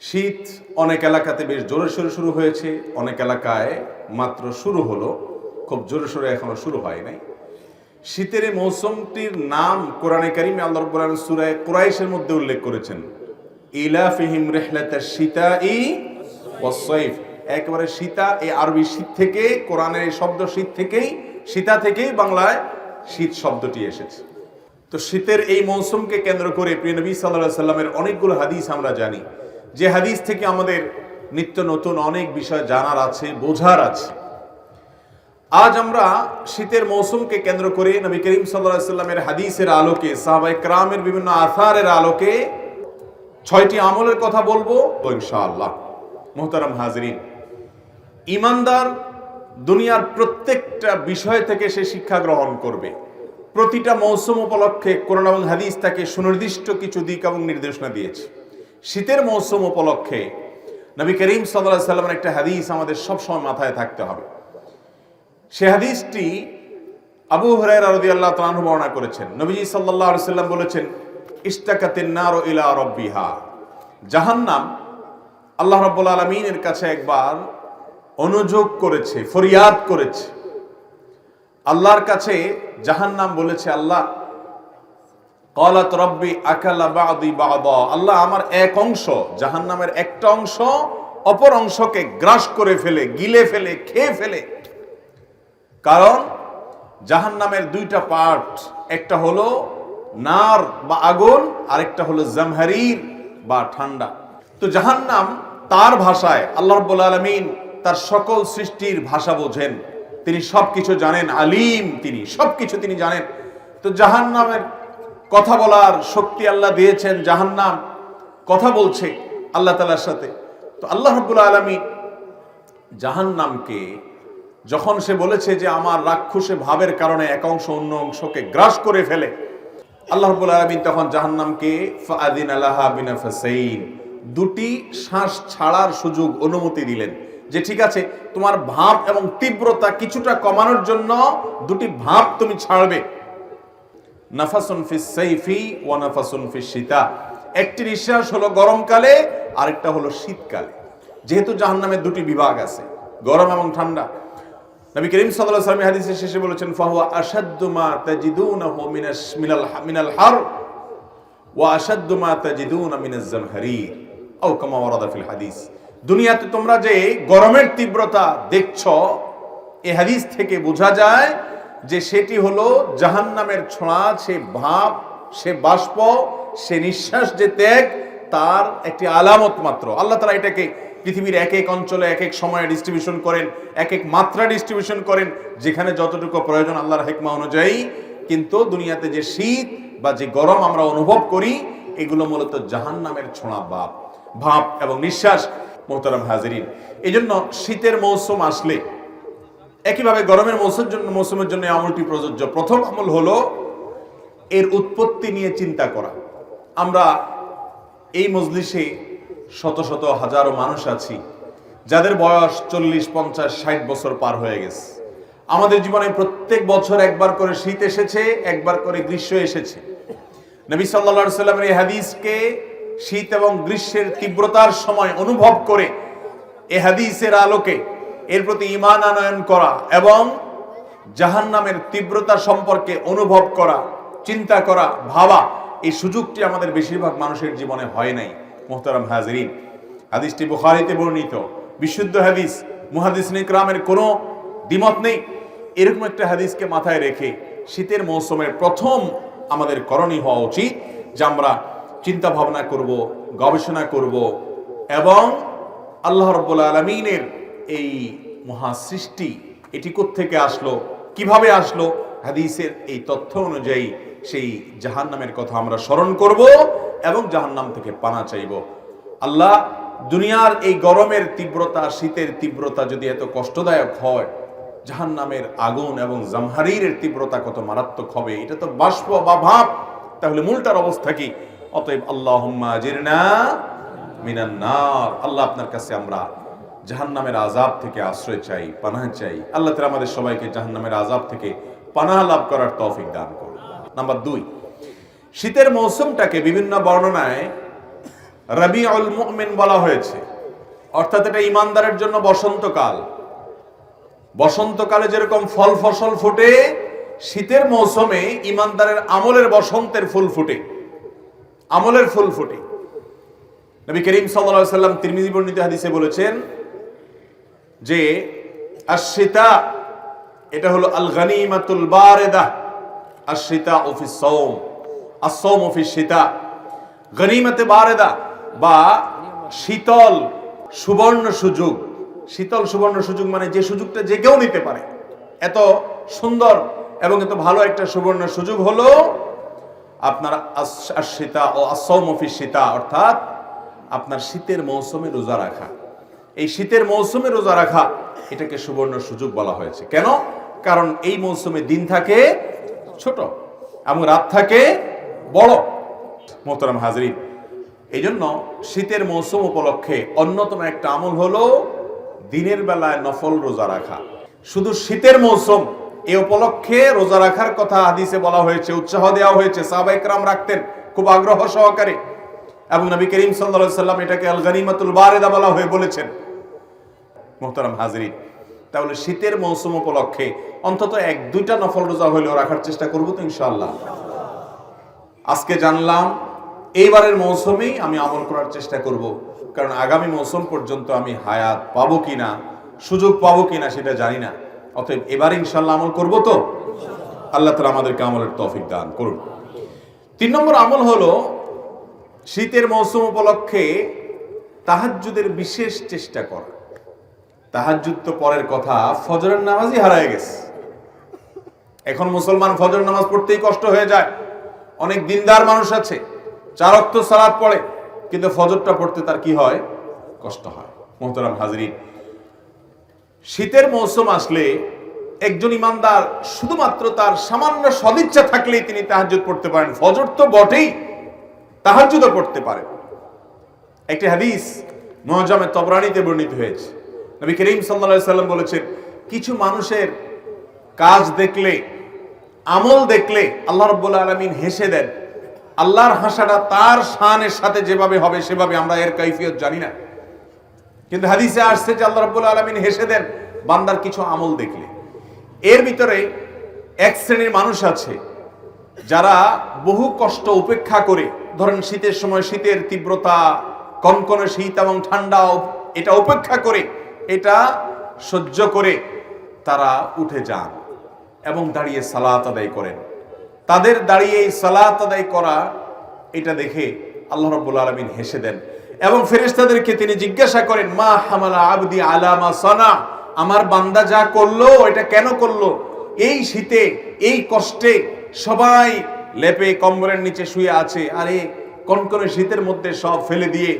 শীত অনেক এলাকাতে বেশ জোরে সোরে শুরু হয়েছে। অনেক এলাকায় মাত্র শুরু হলো। খুব জোরে সোরে এখনও শুরু হয় নাই। শীতের এই মৌসুমটির নাম কোরআনে কারিমে আল্লাহ রব্বুল আলামিন কুরাইশের মধ্যে উল্লেখ করেছেন। ইলাফিহিম রিহলাতাশ শিতাই ওয়াস-সাইফ একেবারে শীতা এই আরবি শীত থেকে, কোরআনের এই শব্দ শীত থেকেই, শীতা থেকেই বাংলায় শীত শব্দটি এসেছে। তো শীতের এই মৌসুমকে কেন্দ্র করে প্রিয় নবী সাল্লাহ সাল্লামের অনেকগুলো হাদিস আমরা জানি। যে হাদিস থেকে আমাদের নিত্য নতুন অনেক বিষয় জানার আছে, বোঝার আছে। আজ আমরা শীতের মৌসুমকে কেন্দ্র করে নবী করিম সাল্লাহ সাল্লামের হাদিসের আলোকে সাহাবাই ক্রামের বিভিন্ন আথারের আলোকে ছয়টি আমলের কথা বলব, ইনশাআল্লাহ। মোহতারাম হাজরিন, ইমানদার দুনিয়ার প্রত্যেকটা বিষয় থেকে সে শিক্ষা গ্রহণ করবে। প্রতিটা মৌসুম উপলক্ষে কোরআন এবং হাদিস তাকে সুনির্দিষ্ট কিছু দিক এবং নির্দেশনা দিয়েছে। শীতের মৌসুম উপলক্ষে নবী করিম সাল্লাহ সাল্লামের একটা হাদিস আমাদের সবসময় মাথায় থাকতে হবে। সে হাদিসটি আবু হরাই রাদি আল্লাহ তালু বর্ণনা করেছেন। নবীজি সাল্লাহ সাল্লাম বলেছেন ইস্তাকাতিন নার ইলা রব্বিহা। জাহান্নাম আল্লাহ রব্বুল আলমিনের কাছে একবার অনুযোগ করেছে, ফরিয়াদ করেছে। আল্লাহর কাছে জাহান্নাম বলেছে, আল্লাহ কলাত রব্বি আকালা বাদি বাদা। আল্লাহ আমার এক অংশ, জাহান্নামের একটা অংশ, অপর অংশকে গ্রাস করে ফেলে, গিলে ফেলে, খেয়ে ফেলে। কারণ জাহান্নামের দুইটা পার্ট একটা হলো নার বা আগুন, আরেকটা হলো জামহারির বা ঠান্ডা। তো জাহান্নাম তার ভাষায়, আল্লাহ রব্বুল আলমিন তার সকল সৃষ্টির ভাষা বোঝেন। তিনি সবকিছু জানেন, আলিম তিনি, সবকিছু তিনি জানেন। তো জাহান্নামের কথা বলার শক্তি আল্লাহ দিয়েছেন জাহান্নাম। কথা বলছে আল্লাহ তালার সাথে। তো আল্লাহ রব্বুল আলমী জাহান্নামকে যখন সে বলেছে যে আমার রাক্ষসে ভাবের কারণে এক অংশ অন্য অংশকে গ্রাস করে ফেলে, আল্লাহ রব্বুল আলমিন তখন জাহান্নামকে ফাদিন আল্লাহা বিনা ফাসাইন দুটি শ্বাস ছাড়ার সুযোগ অনুমতি দিলেন যে ঠিক আছে, তোমার ভাব এবং তীব্রতা কিছুটা কমানোর জন্য দুটি ভাব তুমি ছাড়বে। নাফাসুন ফিস সাইফি ওয়া নাফাসুন ফিস শীতা। একটি নিঃশ্বাস হলো গরমকালে, আরেকটা হলো শীতকালে। যেহেতু জাহান্নামের দুটি বিভাগ আছে, গরম এবং ঠান্ডা। নবী করিম সাল্লাল্লাহু আলাইহি হাদিসের শেষে বলেছেন, ফাহুয়া আশাদ্দু মা মিনাস মিনাল মিনাল হার, ওয়া আশাদ্দু মা তাজিদুনা মিনাজ জামহারির। আও কামা ওয়ারাদা ফিল হাদিস। দুনিয়াতে তোমরা যে গরমের তীব্রতা দেখছ এই হাদিস থেকে বোঝা যায় যে সেটি হলো জাহান্নামের ছোঁয়া, সে ভাব, সে বাষ্প, সে নিঃশ্বাস যে ত্যাগ, তার একটি আলামত মাত্র। আল্লাহ তালা এটাকে পৃথিবীর এক এক অঞ্চলে এক এক সময়ে ডিস্ট্রিবিউশন করেন, এক এক মাত্রা ডিস্ট্রিবিউশন করেন, যেখানে যতটুকু প্রয়োজন আল্লাহর হেকমা অনুযায়ী। কিন্তু দুনিয়াতে যে শীত বা যে গরম আমরা অনুভব করি, এগুলো মূলত জাহান্নামের ছোঁড়া ভাব ভাব এবং নিঃশ্বাস। মোহতারাম হাজিরিন এই জন্য শীতের মৌসুম আসলে একইভাবে গরমের মৌসুমের জন্য মৌসুমের জন্য আমলটি প্রযোজ্য। প্রথম আমল হলো এর উৎপত্তি নিয়ে চিন্তা করা। আমরা এই মজলিসে শত শত হাজারো মানুষ আছি, যাদের বয়স চল্লিশ, পঞ্চাশ, ষাট বছর পার হয়ে গেছে। আমাদের জীবনে প্রত্যেক বছর একবার করে শীত এসেছে, একবার করে গ্রীষ্ম এসেছে। নবী সাল্লা সাল্লামের এই হাদিসকে শীত এবং গ্রীষ্মের তীব্রতার সময় অনুভব করে এ হাদিসের আলোকে এর প্রতি ইমান আনয়ন করা এবং জাহান্নামের তীব্রতা সম্পর্কে অনুভব করা, চিন্তা করা, ভাবা, এই সুযোগটি আমাদের বেশিরভাগ মানুষের জীবনে হয় নাই, মোহতারাম হাজরিন। হাদিসটি বুখারিতে বর্ণিত। বিশুদ্ধ হাদিস মুহাদিস নিকরামের কোনো দ্বিমত নেই। এরকম একটা হাদিসকে মাথায় রেখে শীতের মৌসুমের প্রথম আমাদের করণীয় হওয়া উচিত, যে আমরা চিন্তা ভাবনা করব, গবেষণা করব এবং আল্লাহ রব্বুল আলমিনের এই মহা সৃষ্টি, এটি থেকে আসলো, কীভাবে আসলো? হাদিসের এই তথ্য অনুযায়ী সেই জাহান্নামের কথা আমরা স্মরণ করব এবং জাহান্নাম থেকে পানা চাইব। আল্লাহ দুনিয়ার এই গরমের তীব্রতা, শীতের তীব্রতা যদি এত কষ্টদায়ক হয়, জাহান্নামের আগুন এবং জামহারিরের তীব্রতা কত মারাত্মক হবে, এটা তো বাষ্প বা ভাব তাহলে মূলটার অবস্থা কি? অতএব আল্লাহ জিরনা মিনান নার। আল্লাহ আপনার কাছে আমরা জাহান্নামের আজাব থেকে আশ্রয় চাই, পানাহ চাই। আল্লাহ তালা আমাদের সবাইকে জাহান্নামের আজাব থেকে পানাহ লাভ করার তৌফিক দান করুন। নাম্বার দুই, শীতের মৌসুমটাকে বিভিন্ন বর্ণনায় রবি অল মুমিন বলা হয়েছে। অর্থাৎ এটা ইমানদারের জন্য বসন্তকাল। বসন্তকালে যেরকম ফল ফসল ফুটে, শীতের মৌসুমে ইমানদারের আমলের বসন্তের ফুল ফুটে। আমলের ফুল ফুটে। নবী করিম সাল্লাম তিরমিজি বর্ণিত হাদিসে বলেছেন যে আশিতা এটা হলো আল গনিমাতুল বারেদা আশিতা অফিস সৌম আসৌম অফিস শীতা। গনিমতে বারেদা বা শীতল সুবর্ণ সুযোগ। শীতল সুবর্ণ সুযোগ মানে যে সুযোগটা যে কেউ নিতে পারে। এত সুন্দর এবং এত ভালো একটা সুবর্ণ সুযোগ হলো আপনার আশিতা ও আসৌমফি শীতা, অর্থাৎ আপনার শীতের মৌসুমে রোজা রাখা। এই শীতের মৌসুমে রোজা রাখা এটাকে সুবর্ণ সুযোগ বলা হয়েছে। কেন? কারণ এই মৌসুমে দিন থাকে ছোট এবং রাত থাকে বড়। মোহতারাম হাজরিন এই জন্য শীতের মৌসুম উপলক্ষে অন্যতম একটা আমল হলো দিনের বেলায় নফল রোজা রাখা। শুধু শীতের মৌসুম, এ উপলক্ষে রোজা রাখার কথা হাদিসে বলা হয়েছে, উৎসাহ দেওয়া হয়েছে সাহাবাইকরাম রাখতেন খুব আগ্রহ সহকারে। এবং নবী করিম সাল্লাল্লাহু সাল্লাম এটাকে আল গনিমাতুল বারেদা বলা হয়ে বলেছেন। মোহতারাম হাজরিন। তাহলে শীতের মৌসুম উপলক্ষে অন্তত এক, দুইটা নফল রোজা হইলেও রাখার চেষ্টা করব তো ইনশাআল্লাহ। আজকে জানলাম, এইবারের মৌসুমেই আমি আমল করার চেষ্টা করব। কারণ আগামী মৌসুম পর্যন্ত আমি হায়াত পাবো কিনা, সুযোগ পাবো কিনা সেটা জানি না। অতএব এবার ইনশাল্লাহ আমল করব তো? আল্লাহ তালা আমাদেরকে আমলের তফিক দান করুন। তিন নম্বর আমল হলো, শীতের মৌসুম উপলক্ষে তাহাজ্জুদের বিশেষ চেষ্টা করা। তাহাজ্জুদ তো পরের কথা, ফজরের নামাজই হারায় গেছে। এখন মুসলমান ফজর নামাজ পড়তেই কষ্ট হয়ে যায়। অনেক দিনদার মানুষ আছে, চার অক্ত সালাদ পড়ে, কিন্তু ফজরটা পড়তে তার কি হয়? কষ্ট হয়। মোহতারাম হাজরিন, শীতের মৌসুম আসলে একজন ইমানদার শুধুমাত্র তার সামান্য সদিচ্ছা থাকলেই তিনি তাহাজ্জুদ পড়তে পারেন। ফজর তো বটেই, তাহাজ্জুদও পড়তে পারেন। একটি হাদিস মহাজামে তবরানিতে বর্ণিত হয়েছে নবী করিম সাল্লা সাল্লাম বলেছেন, কিছু মানুষের কাজ দেখলে, আমল দেখলে আল্লাহ রব্বুল আলমিন হেসে দেন। আল্লাহর হাসাটা তার শানের সাথে যেভাবে হবে, সেভাবে আমরা এর কৈফিয়ত জানি না। কিন্তু হাদিসে আসছে যে আল্লাহ রব্বুল আলমিন হেসে দেন, বান্দার কিছু আমল দেখলে। এর ভিতরে এক শ্রেণির মানুষ আছে, যারা বহু কষ্ট উপেক্ষা করে, ধরেন শীতের সময় শীতের তীব্রতা, কনকনে শীত এবং ঠান্ডা, এটা উপেক্ষা করে এটা সহ্য করে তারা উঠে যান এবং দাঁড়িয়ে সালাত আদায় করেন। তাদের দাঁড়িয়ে এই সালাত আদায় করা, এটা দেখে আল্লাহ রব্বুল আলমিন হেসে দেন এবং ফেরেশতাদেরকে তিনি জিজ্ঞাসা করেন, মা হামালা আবদি আলামা সনা? আমার বান্দা যা করল এটা কেন করল? এই শীতে, এই কষ্টে সবাই লেপে কম্বলের নিচে শুয়ে আছে, আরে কনকনে শীতের মধ্যে সব ফেলে দিয়ে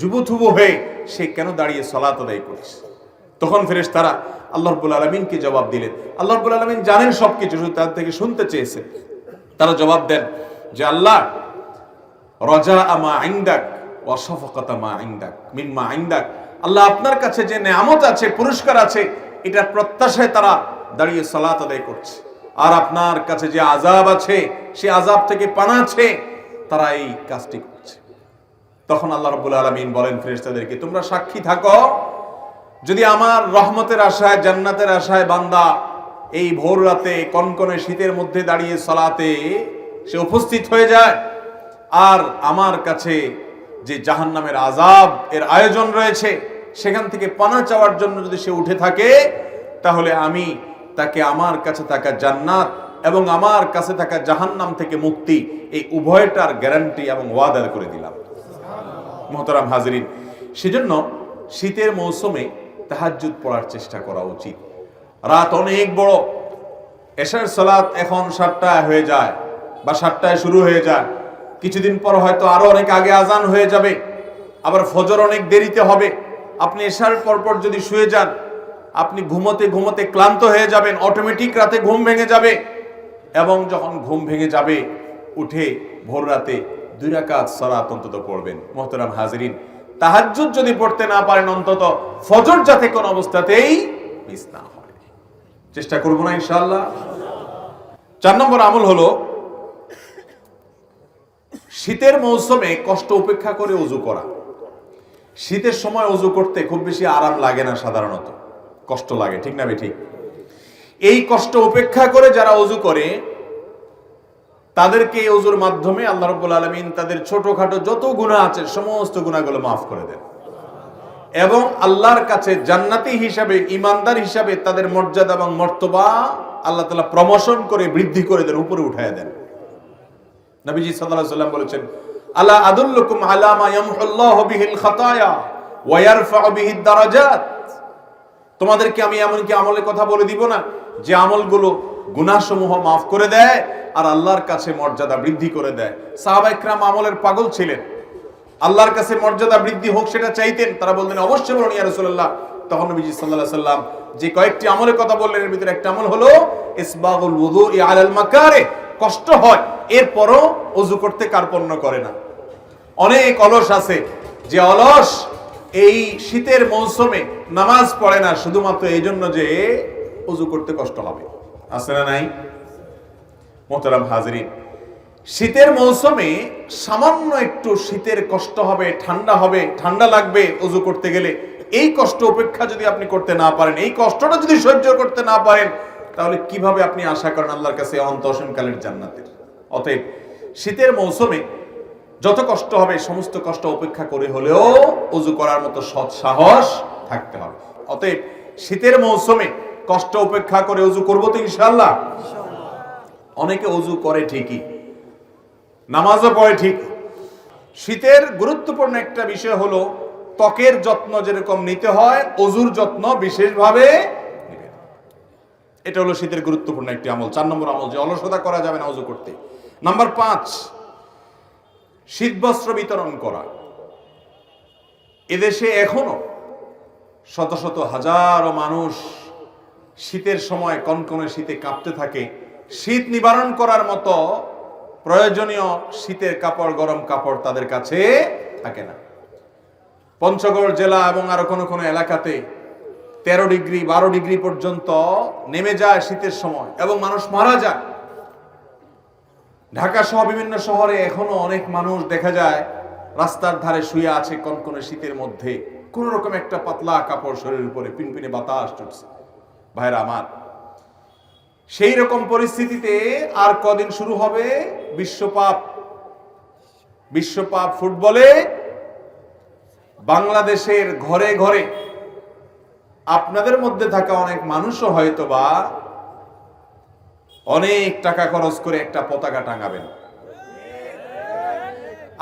যুবথুবু হয়ে সে কেন দাঁড়িয়ে সলাত আদায় করছে? তখন ফেরেশ তারা আল্লাহ রব্বুল আলমিনকে জবাব দিলেন। আল্লাহ রব্বুল আলমিন জানেন সবকিছু, শুধু তার থেকে শুনতে চেয়েছে। তারা জবাব দেন যে, আল্লাহ রজা আমা আইন্দাক অসফকতা মা আইন্দাক মিম্মা আইন্দাক আল্লাহ আপনার কাছে যে নেয়ামত আছে, পুরস্কার আছে, এটার প্রত্যাশায় তারা দাঁড়িয়ে সালাত আদায় করছে। আর আপনার কাছে যে আজাব আছে, সে আজাব থেকে পানাচ্ছে তারা এই কাজটি করছে। তখন আল্লাহ রব্বুল আলমিন বলেন ফেরেশতাদেরকে, তোমরা সাক্ষী থাকো যদি আমার রহমতের আশায়, জান্নাতের আশায় বান্দা এই ভোর রাতে কনকনে শীতের মধ্যে দাঁড়িয়ে সলাতে সে উপস্থিত হয়ে যায়, আর আমার কাছে যে জাহান্নামের আজাব এর আয়োজন রয়েছে, সেখান থেকে পানা চাওয়ার জন্য যদি সে উঠে থাকে, তাহলে আমি তাকে আমার কাছে থাকা জান্নাত এবং আমার কাছে থাকা জাহান্নাম থেকে মুক্তি এই উভয়টার গ্যারান্টি এবং ওয়াদার করে দিলাম। মোহতারাম হাজরিন, সেজন্য শীতের মৌসুমে তাহাজ্জুদ পড়ার চেষ্টা করা উচিত। রাত অনেক বড়। এশার সালাত এখন সাতটায় হয়ে যায় বা সাতটায় শুরু হয়ে যায়। কিছুদিন পর হয়তো আরও অনেক আগে আজান হয়ে যাবে। আবার ফজর অনেক দেরিতে হবে। আপনি এশার পরপর যদি শুয়ে যান, আপনি ঘুমোতে ঘুমোতে ক্লান্ত হয়ে যাবেন অটোমেটিক রাতে ঘুম ভেঙে যাবে। এবং যখন ঘুম ভেঙে যাবে, উঠে ভোর রাতে দুই রাকাত সালাত অন্তত পড়বেন। মোহতারাম হাজরিন তাহাজ্জুদ যদি পড়তে না পারেন, অন্তত ফজর যাতে কোন অবস্থাতেই মিস না হয়। চেষ্টা করব না, ইনশাআল্লাহ। চার নম্বর আমল হলো, শীতের মৌসুমে কষ্ট উপেক্ষা করে অজু করা। শীতের সময় অজু করতে খুব বেশি আরাম লাগে না সাধারণত। কষ্ট লাগে, ঠিক না ঠিক? এই কষ্ট উপেক্ষা করে যারা অজু করে তাদেরকে এই অজুর মাধ্যমে আল্লাহ রব্বুল আলমিন তাদের ছোটখাটো যত গুণা আছে, সমস্ত গুণাগুলো মাফ করে দেন। এবং আল্লাহর কাছে জান্নাতি হিসাবে ইমানদার হিসাবে তাদের মর্যাদা এবং মর্তবা আল্লাহ তালা প্রমোশন করে, বৃদ্ধি করে দেন, উপরে উঠায় দেন। নবীজি সাল্লাল্লাহু সাল্লাম বলেছেন আল্লাহ আদুল্লুকুম আলা মা ইয়ামহুল্লাহু বিহিল খাতায়া ওয়া ইয়ারফাউ বিহিদ দারাজাত? তোমাদেরকে আমি এমনকি আমলের কথা বলে দিব না, যে আমলগুলো গুনাহসমূহ মাফ করে দেয় আর আল্লাহর কাছে মর্যাদা বৃদ্ধি করে দেয়। সাহাবা ইকরাম আমলের পাগল ছিলেন। আল্লাহর কাছে মর্যাদা বৃদ্ধি হোক সেটা চাইতেন। তারা বলতেন, অবশ্যই বলুন ইয়া রাসূলুল্লাহ। তখন নবীজি সাল্লাল্লাহু আলাইহি সাল্লাম যে কয়েকটি আমলের কথা বললেন, এর ভিতরে একটা আমল হলো, ইসবাগুল ওযুই আলাল মাকারে। কষ্ট হয়, এরপরও অজু করতে কার্পণ্য করে না। অনেক অলস আছে। যে অলস এই শীতের মৌসুমে নামাজ পড়ে না, শুধুমাত্র এই জন্য যে অজু করতে কষ্ট হবে। আছে না নাই? মোহতারাম হাজরিন, শীতের মৌসুমে সামান্য একটু শীতের কষ্ট হবে, ঠান্ডা হবে, ঠান্ডা লাগবে অজু করতে গেলে। এই কষ্ট উপেক্ষা যদি আপনি করতে না পারেন, এই কষ্টটা যদি সহ্য করতে না পারেন, তাহলে কীভাবে আপনি আশা করেন আল্লাহর কাছে অন্ত অসীমকালের জান্নাতের? অতএব শীতের মৌসুমে যত কষ্ট হবে, সমস্ত কষ্ট উপেক্ষা করে হলেও অজু করার মতো সৎ সাহস থাকতে হবে। অতএব শীতের মৌসুমে কষ্ট উপেক্ষা করে অজু করব তো ইনশাল্লাহ অনেকে অজু করে ঠিকই নামাজও পড়ে ঠিক। শীতের গুরুত্বপূর্ণ একটা বিষয় হলো ত্বকের যত্ন যেরকম নিতে হয় অজুর যত্ন বিশেষভাবে। এটা হলো শীতের গুরুত্বপূর্ণ একটি আমল চার নম্বর আমল যে অলসতা করা যাবে না অজু করতে। নাম্বার পাঁচ শীত বস্ত্র বিতরণ করা। এদেশে এখনও শত শত হাজারো মানুষ শীতের সময় কনকনে শীতে কাঁপতে থাকে। শীত নিবারণ করার মতো প্রয়োজনীয় শীতের কাপড়, গরম কাপড় তাদের কাছে থাকে না। পঞ্চগড় জেলা এবং আরও কোনো কোনো এলাকাতে তেরো ডিগ্রি, বারো ডিগ্রি পর্যন্ত নেমে যায় শীতের সময় এবং মানুষ মারা যায়। ঢাকা সহ বিভিন্ন শহরে এখনও অনেক মানুষ দেখা যায় রাস্তার ধারে শুয়ে আছে কনকনে শীতের মধ্যে। কোন রকম একটা পাতলা কাপড় শরীরের উপরে পিনপিনে বাতাস চলছে ভাইরা আমার, সেই রকম পরিস্থিতিতে আর কদিন শুরু হবে বিশ্বপাপ বিশ্বপাপ ফুটবলে বাংলাদেশের ঘরে ঘরে আপনাদের মধ্যে থাকা অনেক মানুষও হয়তো বা অনেক টাকা খরচ করে একটা পতাকা টাঙাবেন।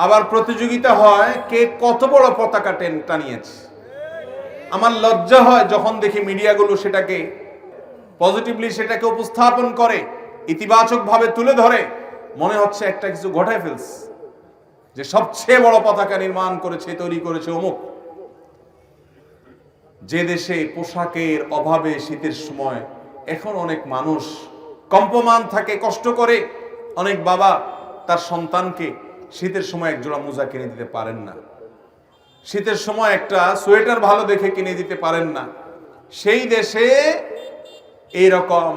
আবার প্রতিযোগিতা হয় কে কত বড় পতাকা টেন টানিয়েছে। আমার লজ্জা হয় যখন দেখি মিডিয়াগুলো সেটাকে পজিটিভলি সেটাকে উপস্থাপন করে ইতিবাচক ভাবে তুলে ধরে, মনে হচ্ছে একটা কিছু ঘটায় ফেলছে। যে সবচেয়ে বড় পতাকা নির্মাণ করেছে, তৈরি করেছে অমুক। যে দেশে পোশাকের অভাবে শীতের সময় এখন অনেক মানুষ কম্পমান থাকে, কষ্ট করে, অনেক বাবা তার সন্তানকে শীতের সময় একজোড়া মোজা কিনে দিতে পারেন না। শীতের সময় একটা সোয়েটার ভালো দেখে কিনে দিতে পারেন না। সেই দেশে এইরকম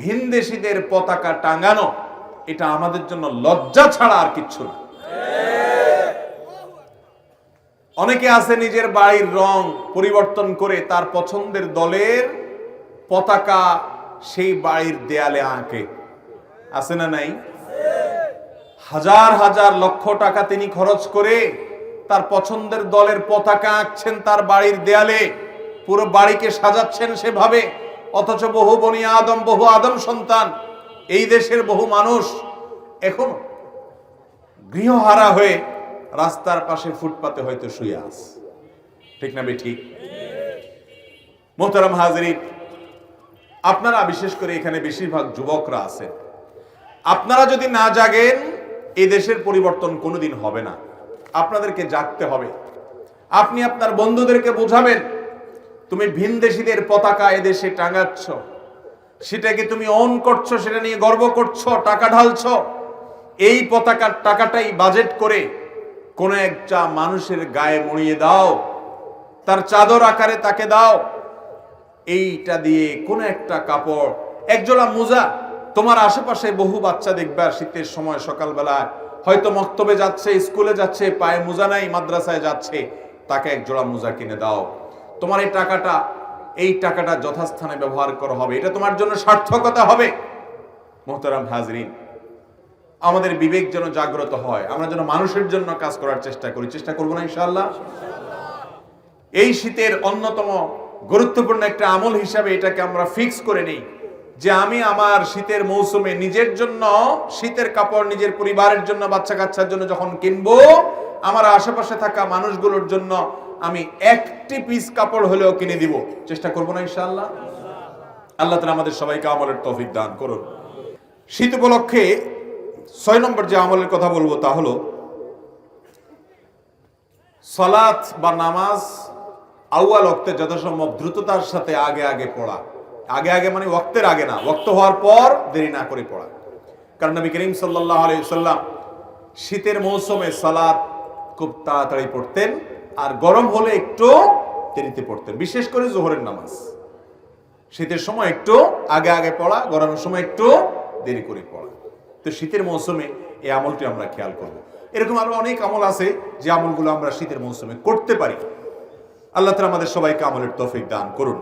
ভিনদেশীদের পতাকা টাঙানো, এটা আমাদের জন্য লজ্জা ছাড়া আর কিচ্ছু না। অনেকে আছে নিজের বাড়ির রং পরিবর্তন করে তার পছন্দের দলের পতাকা সেই বাড়ির দেয়ালে আঁকে। আছে না নাই? হাজার হাজার লক্ষ টাকা তিনি খরচ করে তার পছন্দের দলের পতাকা আঁকছেন তার বাড়ির দেয়ালে। পুরো বাড়িকে সাজাচ্ছেন সেভাবে। অথচ বহু বনি আদম, বহু আদম সন্তান, এই দেশের বহু মানুষ এখন গৃহহারা হয়ে রাস্তার পাশে ফুটপাতে হয়তো শুয়ে আস ঠিক না ঠিক মোহতারাম হাজরিন, আপনারা বিশেষ করে এখানে বেশিরভাগ যুবকরা আছেন। আপনারা যদি না জাগেন, এই দেশের পরিবর্তন কোনোদিন হবে না। আপনাদেরকে জাগতে হবে। আপনি আপনার বন্ধুদেরকে বোঝাবেন তুমি ভিনদেশীদের পতাকা এদেশে টাঙাচ্ছ। সেটাকে তুমি অন করছ, সেটা নিয়ে গর্ব করছ, টাকা ঢালছ? এই পতাকার টাকাটাই বাজেট করে কোন একটা মানুষের গায়ে মরিয়ে দাও, তার চাদর আকারে তাকে দাও। এইটা দিয়ে কোন একটা কাপড়, একজোড়া মোজা, তোমার আশেপাশে বহু বাচ্চা দেখবে শীতের সময় সকালবেলা হয়তো মক্তবে যাচ্ছে, স্কুলে যাচ্ছে, পায়ে মোজা নাই, মাদ্রাসায় যাচ্ছে, তাকে এক জোড়া মোজা কিনে দাও। তোমার এই টাকাটা এই টাকাটা যথাস্থানে ব্যবহার করা হবে। এটা তোমার জন্য সার্থকতা হবে। মোহতারাম হাজরিন, আমাদের বিবেক যেন জাগ্রত হয়, আমরা যেন মানুষের জন্য কাজ করার চেষ্টা করি। চেষ্টা করব না, ইনশাআল্লাহ? এই শীতের অন্যতম গুরুত্বপূর্ণ একটা আমল হিসাবে এটাকে আমরা ফিক্স করে নেই, যে আমি আমার শীতের মৌসুমে নিজের জন্য, শীতের কাপড় নিজের পরিবারের জন্য বাচ্চা কাচ্চার জন্য যখন কিনবো, আমার আশেপাশে থাকা মানুষগুলোর জন্য আমি একটি পিস কাপড় হলেও কিনে দিব। চেষ্টা করব না ইনশাআল্লাহ। আল্লাহ তালা আমাদের সবাইকে আমলের তৌফিক দান করুন। শীত উপলক্ষে ছয় নম্বর যে আমলের কথা বলব তা হলো সলাৎ বা নামাজ আউয়াল অক্তে যথাসম্ভব দ্রুততার সাথে আগে আগে পড়া। আগে আগে মানে ওক্তের আগে না ওক্ত হওয়ার পর দেরি না করে পড়া। কারণ নবী করিম সাল্লাহ আলাইসাল্লাম শীতের মৌসুমে সালাত খুব তাড়াতাড়ি পড়তেন। আর গরম হলে একটু দেরিতে পড়তেন, বিশেষ করে জোহরের নামাজ। শীতের সময় একটু আগে আগে পড়া, গরমের সময় একটু দেরি করে পড়া। তো শীতের মৌসুমে এই আমলটি আমরা খেয়াল করব। এরকম আরও অনেক আমল আছে যে আমলগুলো আমরা শীতের মৌসুমে করতে পারি। আল্লাহ তালা আমাদের সবাইকে আমলের তফিক দান করুন।